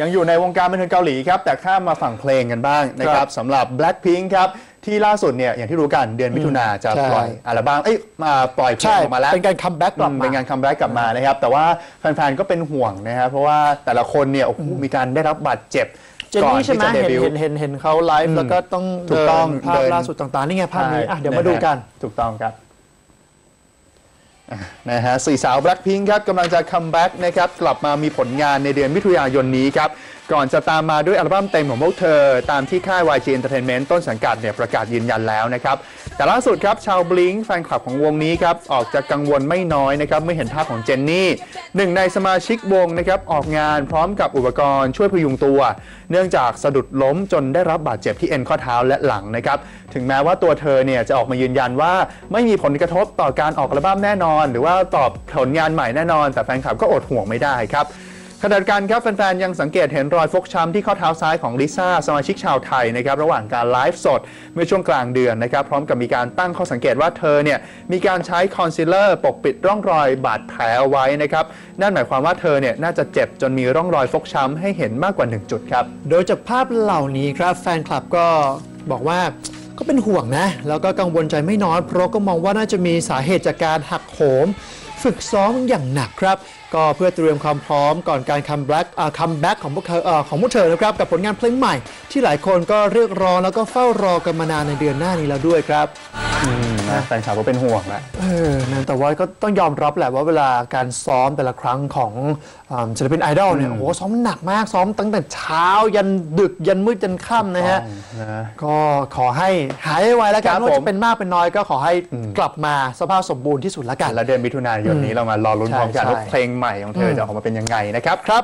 ยังอยู่ในวงการบันเทิงเกาหลีครับ แต่ข้ามมาฝั่งเพลงกันบ้างนะครับสำหรับ Blackpink ครับ ที่ล่าสุดเนี่ยอย่างที่รู้กันเดือนมิถุนาจะใช่ ปล่อยอัลบั้มเอ้ยมาปล่อยเพลงใช่ออกมาแล้ว เป็นการคัมแบ็กกลับอืมมา เป็นงานคัมแบ็กกลับมานะครับ แต่ว่าแฟนๆ ก็เป็นห่วงนะครับ เพราะว่าแต่ละคนเนี่ยโอ้โหมีการได้รับบาดเจ็บเจนก่อนนี่ใช่ที่ไหมจะเดเห็นบิวเห็นต์ เห็นเห็นเขาไลฟ์แล้วก็ต้องถูกต้องเดินภาพเดิน ล่าสุดต่างๆ นี่ไงภาพนี้ใช่อะเดี๋ยวมาดูกันะฮะถูกต้องครับอะ นะฮะสี่สาวแบล็คพิงค์ครับกำลังจะคัมแบ็กนะครับกลับมามีผลงานในเดือนมิถุนายนนี้ครับ ก่อนจะตามมาด้วยอัลบั้มเต็มของพวกเธอ ตามที่ค่าย YG Entertainment ต้นสังกัดเนี่ยประกาศยืนยันแล้วนะครับ แต่ล่าสุดครับชาวบลิงแฟนคลับของวงนี้ครับ ออกจะกังวลไม่น้อยนะครับเมื่อเห็นภาพของเจนนี่หนึ่งในสมาชิกวงนะครับออกงานพร้อมกับอุปกรณ์ช่วยพยุงตัว เนื่องจากสะดุดล้มจนได้รับบาดเจ็บที่เอ็นข้อเท้าและหลังนะครับถึงแม้ว่าตัวเธอเนี่ยจะออกมายืนยันว่าไม่มีผลกระทบต่อการออกอัลบั้มแน่นอน หรือว่าตอบผลงานใหม่แน่นอน แต่แฟนคลับก็อดห่วงไม่ได้ครับ ขณะกันครับแฟนๆ ยังสังเกตเห็นรอยฟกช้ำที่ข้อเท้าซ้ายของลิซ่าสมาชิกชาวไทยนะครับระหว่างการไลฟ์สดเมื่อช่วงกลางเดือนนะครับพร้อมกับมีการตั้งข้อสังเกตว่าเธอเนี่ยมีการใช้คอนซีลเลอร์ปกปิดร่องรอยบาดแผลเอาไว้นะครับนั่นหมายความว่าเธอเนี่ยน่าจะเจ็บจนมีร่องรอยฟกช้ำให้เห็นมากกว่า 1 จุดครับโดยจากภาพเหล่านี้ครับแฟนคลับก็บอกว่าก็เป็นห่วงนะ แล้วก็กังวลใจไม่น้อยเพราะก็มองว่าน่าจะมีสาเหตุจากการหักโหม ฝึกซ้อมอย่างหนักครับ ก็เพื่อเตรียมความพร้อมก่อนการคัมแบ็กคัมแบ็กของพวกเธอของพวกเธอนะครับกับผลงานเพลงใหม่ ที่หลายคนก็เรียกร้องแล้วก็เฝ้ารอกันมานานในเดือนหน้านี้แล้วด้วยครับ นะแฟนคลับก็เป็นห่วงแหละ เออนะแต่ว่าก็ต้องยอมรับแหละว่าเวลาการซ้อมแต่ละครั้งของอ่าศิลปินไอดอลเนี่ยโอ้โหซ้อมหนักมากซ้อมตั้งแต่เช้ายันดึกยันมืดยันค่ำนะฮะ นะก็ขอให้หายไวๆแล้วกันครับไม่ว่าผมจะเป็นมากเป็นน้อยก็ขอให้กลับมาสภาพสมบูรณ์ที่สุดแล้วกัน แล้วเดือนมิถุนายนนี้เรามารอลุ้นพร้อมกันใช่ว่าเพลงใหม่ของเธอจะออกมาเป็นยังไงนะครับครับ